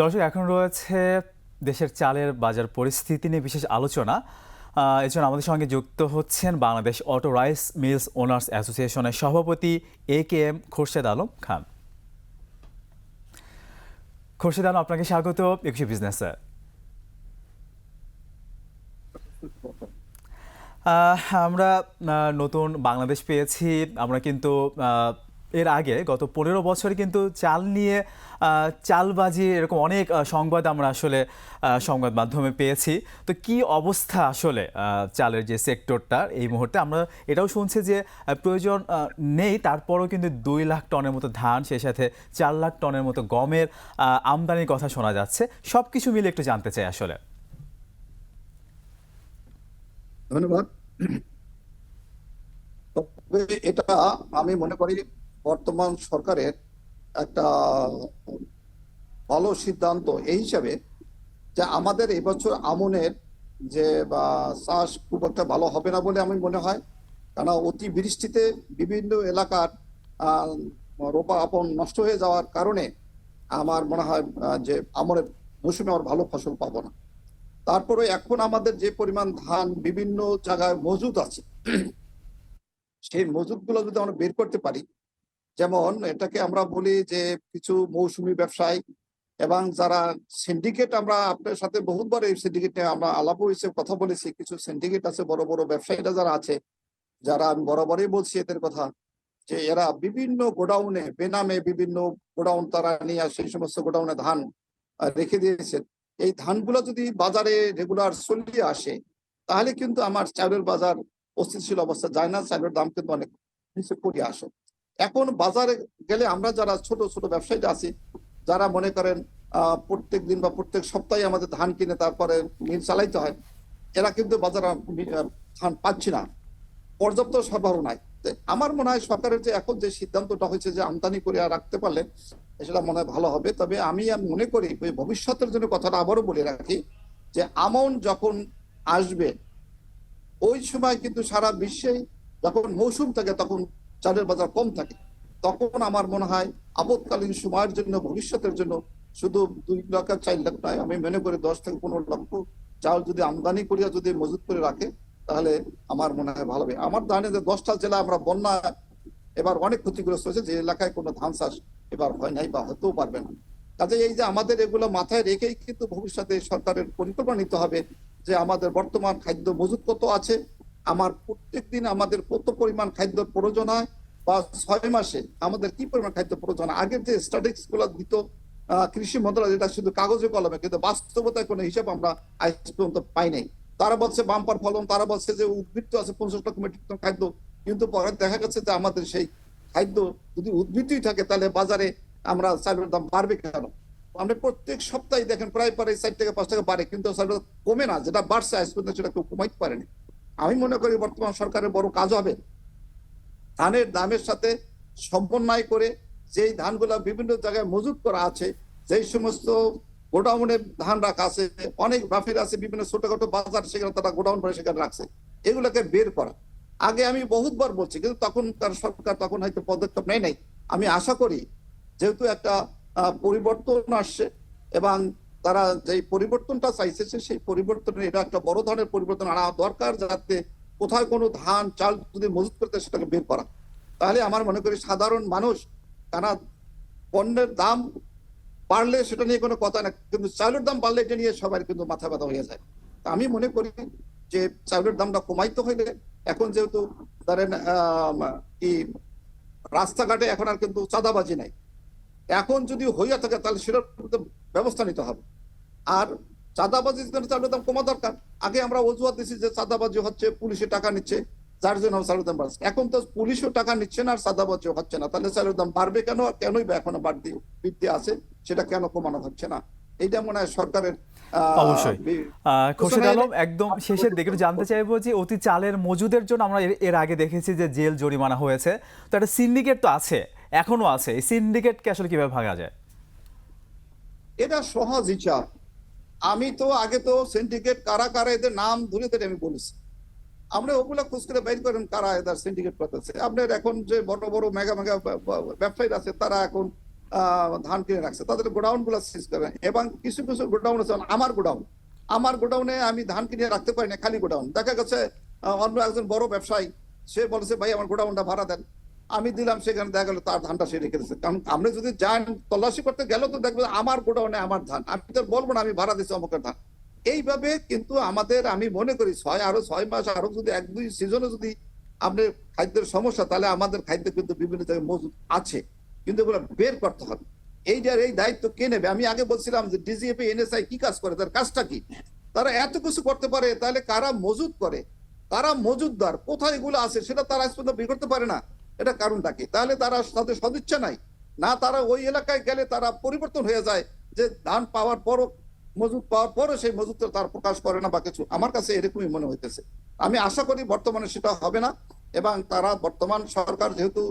দর্শক, এখন রয়েছে দেশের চালের বাজার পরিস্থিতি নিয়ে বিশেষ আলোচনা। এজন্য আমাদের সঙ্গে যুক্ত হচ্ছেন Bangladesh auto rice mills owners অ্যাসোসিয়েশনের সভাপতি A K M Khorshed Alam Khan. Khorshed Alam, আপনাকে স্বাগত। একুশে বিজনেসে আমরা নতুন বাংলাদেশ পেয়েছি। আমরা কিন্তু এর আগে গত পনেরো বছরে কিন্তু চাল নিয়ে চালবাজি এরকম অনেক সংবাদ আমরা আসলে সংবাদ মাধ্যমে পেয়েছি। তো কি অবস্থা আসলে চালের যে সেক্টরটা এই মুহূর্তে? আমরা এটাও শুনছি যে প্রয়োজন নেই। তারপরও কিন্তু দুই লাখ টনের মতো ধান, সেই সাথে চার লাখ টনের মতো গমের আমদানির কথা শোনা যাচ্ছে। সব কিছু মিলে একটু জানতে চাই আসলে। ধন্যবাদ। এটা আমি মনে করি বর্তমান সরকারের একটা ভালো সিদ্ধান্ত এই হিসাবে যে আমাদের এবছর আমনের যে, বা চাষ খুব একটা ভালো হবে না বলে আমি মনে হয়। কেন অতি বৃষ্টিতে বিভিন্ন এলাকার রোপা আপন নষ্ট হয়ে যাওয়ার কারণে আমার মনে হয় যে আমনের মৌসুমে আমার ভালো ফসল পাবো না। তারপরে এখন আমাদের যে পরিমাণ ধান বিভিন্ন জায়গায় মজুদ আছে, সেই মজুদগুলো যদি আমরা বের করতে পারি যেমন এটাকে আমরা বলি যে কিছু মৌসুমী ব্যবসায়ী এবং যারা সিন্ডিকেট আমরা আপনার সাথে বহুতবার এই সিন্ডিকেটে আমরা আলাপ হয়েছে, কথা বলেছি, কিছু সিন্ডিকেট আছে, বড় বড় ব্যবসায়ীরা যারা আছে, যারা আমি বরাবরই বলছি এদের কথা, যে এরা বিভিন্ন গোডাউনে, বেনামে বিভিন্ন গোডাউন তারা নিয়ে সেই সমস্ত গোডাউনে ধান রেখে দিয়েছেন এই ধানগুলো যদি বাজারে রেগুলার চলিয়ে আসে, তাহলে কিন্তু আমার চাউলের বাজার অস্থিতিশীল অবস্থা যায় না চাউলের দাম কিন্তু অনেক নিচে কমে আসে। এখন বাজারে গেলে আমরা যারা ছোট ছোট ব্যবসায়ীরা আছি, যারা মনে করেন প্রত্যেক দিন বা প্রত্যেক সপ্তাহে আমাদের ধান কিনে তারপরে মিল চালাইতে হয়, এরা কিন্তু বাজারে ধান পাচ্ছি না। পর্যাপ্ত সরবরাহ নাই। আমার মনে হয় সরকারের যে এখন যে সিদ্ধান্তটা হয়েছে যে আমদানি করে রাখতে পারলে সেটা মনে হয় ভালো হবে। তবে আমি মনে করি ভবিষ্যতের জন্য কথাটা আবারও বলে রাখি যে আমন যখন আসবে, ওই সময় কিন্তু সারা বিশ্বে যখন মৌসুম থাকে তখন চালের বাজার কম থাকে। তখন আমার মনে হয় আপৎকালীন সময়ের জন্য, ভবিষ্যতের জন্য শুধু দুই লাখ আর চার লাখ নয়, আমি মনে করি দশ থেকে পনেরো লক্ষ চাল যদি আমদানি করিয়া যদি মজুত করে রাখে, তাহলে আমার মনে হয় ভালো হবে। আমার জানে যে দশটা জেলা আমরা বন্যা এবার অনেক ক্ষতিগ্রস্ত হয়েছে, যে এলাকায় কোনো ধান চাষ এবার হয় নাই বা হতেও পারবে না। কাজে এই যে আমাদের এগুলো মাথায় রেখেই কিন্তু ভবিষ্যতে সরকারের পরিকল্পনা নিতে হবে যে আমাদের বর্তমান খাদ্য মজুত কত আছে আমার প্রত্যেক দিন আমাদের কত পরিমাণ খাদ্য প্রয়োজন হয় বা ছয় মাসে আমাদের কি পরিমাণ খাদ্য প্রয়োজন আগের যে স্ট্যাটিক্সগুলো দিত কৃষি মন্ত্রণালয় যেটা শুধু কাগজে কলমে, কিন্তু বাস্তবতায় কোনো হিসাব আমরা আজ পর্যন্ত পাই নাই। তারা বলছে বাম্পার ফলন, তারা বলছে যে উদ্বৃত্ত আছে পঞ্চাশ লক্ষ মেট্রিক টন খাদ্য, কিন্তু পরে দেখা গেছে যে আমাদের সেই খাদ্য যদি উদ্বৃত্তই থাকে, তাহলে বাজারে আমরা চালের দাম বাড়বে কেন? আমরা প্রত্যেক সপ্তাহে দেখেন প্রায় প্রায় চার টাকা, পাঁচ টাকা বাড়ে, কিন্তু চালের কমে না, যেটা বাড়ছে আজ পর্যন্ত সেটা কেউ কমাইতে পারেনি। আমি মনে করি বর্তমান সরকারের বড় কাজ হবে। ধানের দামের সাথে সমন্বয় করে যেই ধানগুলা বিভিন্ন জায়গায় মজুত করা আছে, যেই সমস্ত গোডাউনে ধান রাখা আছে, অনেক বাফের আছে, বিভিন্ন ছোটখাটো বাজার সেখানে তারা গোডাউন করে সেখানে রাখছে। এগুলোকে বের করা। আগে আমি বহুতবার বলছি, কিন্তু তখন তার সরকার তখন হয়তো পদক্ষেপ নেয় নাই। আমি আশা করি, যেহেতু একটা পরিবর্তন আসছে এবং তারা যে পরিবর্তনটা চাইছে সেই পরিবর্তনের, এটা একটা বড় ধরনের পরিবর্তন আনা দরকার যাতে কোথায় কোনো ধান, চাল যদি মজুত করতে সেটাকে বের করা। তাহলে আমার মনে করি সাধারণ মানুষ তারা পণ্যের দাম বাড়লে সেটা নিয়ে কোনো কথা না, কিন্তু চালের দাম বাড়লে এটা নিয়ে সবার কিন্তু মাথা ব্যথা হয়ে যায়। আমি মনে করি যে চাউলের দামটা কমাইতে হইলে এখন যেহেতু ধরেন কি রাস্তাঘাটে এখন আর কিন্তু চাঁদাবাজি নাই। এখন যদি হইয়া থাকে তাহলে সেটার ব্যবস্থা নিতে হবে। আর চাঁদাবাজির জন্য চালের দাম কমা দরকার। আগে আমরা অজুহাত দিচ্ছি যে চাঁদাবাজি হচ্ছে পুলিশে টাকা নিচ্ছে যার জন্য চালের দাম বাড়ছে। এখন তো পুলিশও টাকা নিচ্ছে না আর চাঁদাবাজি হচ্ছে না। তাহলে চালের দাম বাড়বে কেন আর কেনই বা এখনও বাড়তি বৃদ্ধি আছে সেটা কেন কমানো হচ্ছে না? এইটা মনে হয় সরকারের অবশ্যই। খোরশেদ আলম একদম শেষের দিকে জানতে চাইব যে অতি চালের মজুদের জন্য আমরা এর- এর আগে দেখেছি যে জেল জরিমানা হয়েছে। তো একটা সিন্ডিকেট তো আছে। এখনও আছে। এই সিন্ডিকেটকে আসলে কীভাবে ভাঙা যায়? এটা সহজ হিসাব। আমি তো আগে তো সিন্ডিকেট কারা কারা এদের নাম ধরে ধরে আমি বলেছি। আমরা ওগুলা খোঁজ করে বাইর করেন কারা এদের সিন্ডিকেট করতেছে। আপনার এখন যে বড় বড় মেগা মেগা ব্যবসায়ী আছে, তারা এখন ধান কিনে রাখছে। তাদের গোডাউনগুলো সিজ করে। এবং কিছু কিছু গোডাউন আছে, আমার গোডাউন। আমার গোডাউনে আমি ধান কিনে রাখতে পারি না, খালি গোডাউন। দেখা গেছে অন্য একজন বড় ব্যবসায়ী, সে বলেছে, ভাই, আমার গোডাউনটা ভাড়া দেন। আমি দিলাম, সেখানে দেখা গেল তার ধানটা সে রেখে দিচ্ছে কারণ আপনি যদি যান, তল্লাশি করতে গেল তো দেখবেন আমার গোডাউনে আমার ধান। আমি তো বলব না, আমি ভাড়া দিচ্ছি অমুকের ধান। এইভাবে কিন্তু আমাদের, আমি মনে করি ছয়, আরও ছয় মাস, আরও যদি এক, দুই সিজনে যদি আপনি খাদ্যের সমস্যা, তাহলে আমাদের খাদ্য কিন্তু বিভিন্ন জায়গায় মজুদ আছে। কিন্তু এগুলো বের করতে হবে। এই এইটার এই দায়িত্ব কে নেবে? আমি আগে বলছিলাম যে ডিজিএপি এনএসআই কি কাজ করে? তার কাজটা কি? তারা এত কিছু করতে পারে, তাহলে কারা মজুদ করে? কারা মজুদদার, কোথায় এগুলো আছে, সেটা তারা আজ পর্যন্ত বের করতে পারে না। এটা কারণটা কি? তাহলে তারা তাদের সদিচ্ছা নাই। না, তারা ওই এলাকায় গেলে তারা পরিবর্তন হয়ে যায় যে ধান পাওয়ার পরও, মজুদ পাওয়ার পরও সেই মজুদটা তার প্রকাশ করে না বা কিছু। আমার কাছে এরকমই মনে হইতেছে। আমি আশা করি বর্তমানে সেটা হবে না এবং তারা বর্তমান সরকার যেহেতু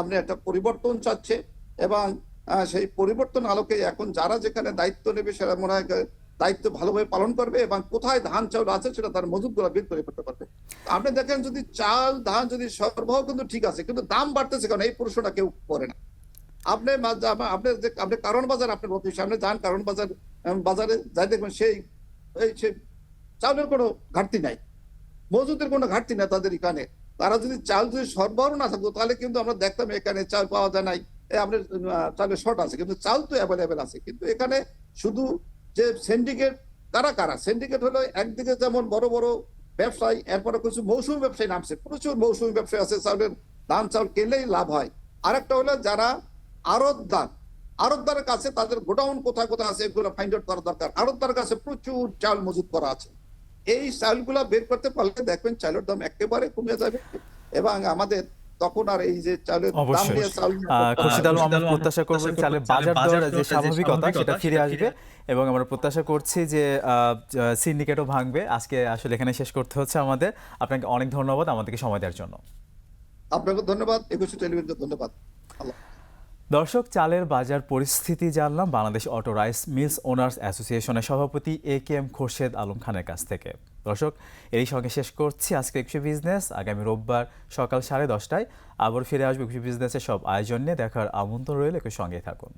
আপনি একটা পরিবর্তন চাচ্ছে এবং সেই পরিবর্তন আলোকে এখন যারা যেখানে দায়িত্ব নেবে সেটা মনে হয় দায়িত্ব ভালোভাবে পালন করবে এবং কোথায় ধান চাউল আছে সেটা তার মজুদগুলো বের করে করতে পারবে। আপনি দেখেন যদি চাল, ধান যদি সরবরাহ কিন্তু ঠিক আছে, কিন্তু দাম বাড়তেছে কারণ এই প্রশ্নটা কেউ করে না। আপনি আপনি যে, আপনি কারণ বাজার আপনার অফিস সামনে যান কারণ বাজার বাজারে যাই দেখবেন সেই, এই সেই চাউলের কোনো ঘাটতি নাই। মজুদের কোনো ঘাটতি নাই তাদের এখানে। তারা যদি চাল যদি সরবরাহ না থাকতো, তাহলে কিন্তু আমরা দেখতাম এখানে চাল পাওয়া যায় নাই। আপনার চালের শর্ট আছে, কিন্তু চাল তো অ্যাভেলেবেল আছে। কিন্তু এখানে শুধু যে সিন্ডিকেট কারা কারা? সিন্ডিকেট হলো একদিকে যেমন বড় বড় ব্যবসায়ী, এরপরে কিছু মৌসুমী ব্যবসায়ী নামছে। প্রচুর মৌসুমী ব্যবসায়ী আছে, চাউলের ধান চাউল কিনলেই লাভ হয়। আরেকটা হলো যারা আড়তদার, আড়তদারের কাছে তাদের গোডাউন কোথায় কোথায় আছে এগুলো ফাইন্ড আউট করা দরকার। আড়তদারের কাছে প্রচুর চাল মজুত করা আছে। এই চালগুলা বের করতে পারলে দেখবেন চালের দাম একেবারে কমে যাবে এবং আমাদের তখন আর এই যে চালের দাম অবশ্যই। দিয়ে চাল আহ, খুরশিদ আলম আমরা প্রত্যাশা করবেন চালের বাজার দর যে স্বাভাবিকতা স্বাভাবিকতা সেটা ফিরে আসবে এবং আমরা প্রত্যাশা করছি যে সিন্ডিকেটও ভাঙবে। আজকে আসলে এখানে শেষ করতে হচ্ছে আমাদের। আপনাকে অনেক ধন্যবাদ আমাদেরকে সময় দেওয়ার জন্য। আপনাকে ধন্যবাদ। একুশে টেলিভিশনকে ধন্যবাদ। দর্শক চালের বাজার পরিস্থিতি জানলাম। Bangladesh auto rice mills owners অ্যাসোসিয়েশনের সভাপতি A K M Khorshed Alam খানের কাছ থেকে। দর্শক, এরই সঙ্গে শেষ করছি আজকে একুশে বিজনেস। আগামী রোববার সকাল সাড়ে দশটায় আবার ফিরে আসবে একুশে বিজনেসের সব আয়োজন নিয়ে। দেখার আমন্ত্রণ রইল একটু সঙ্গে থাকুন।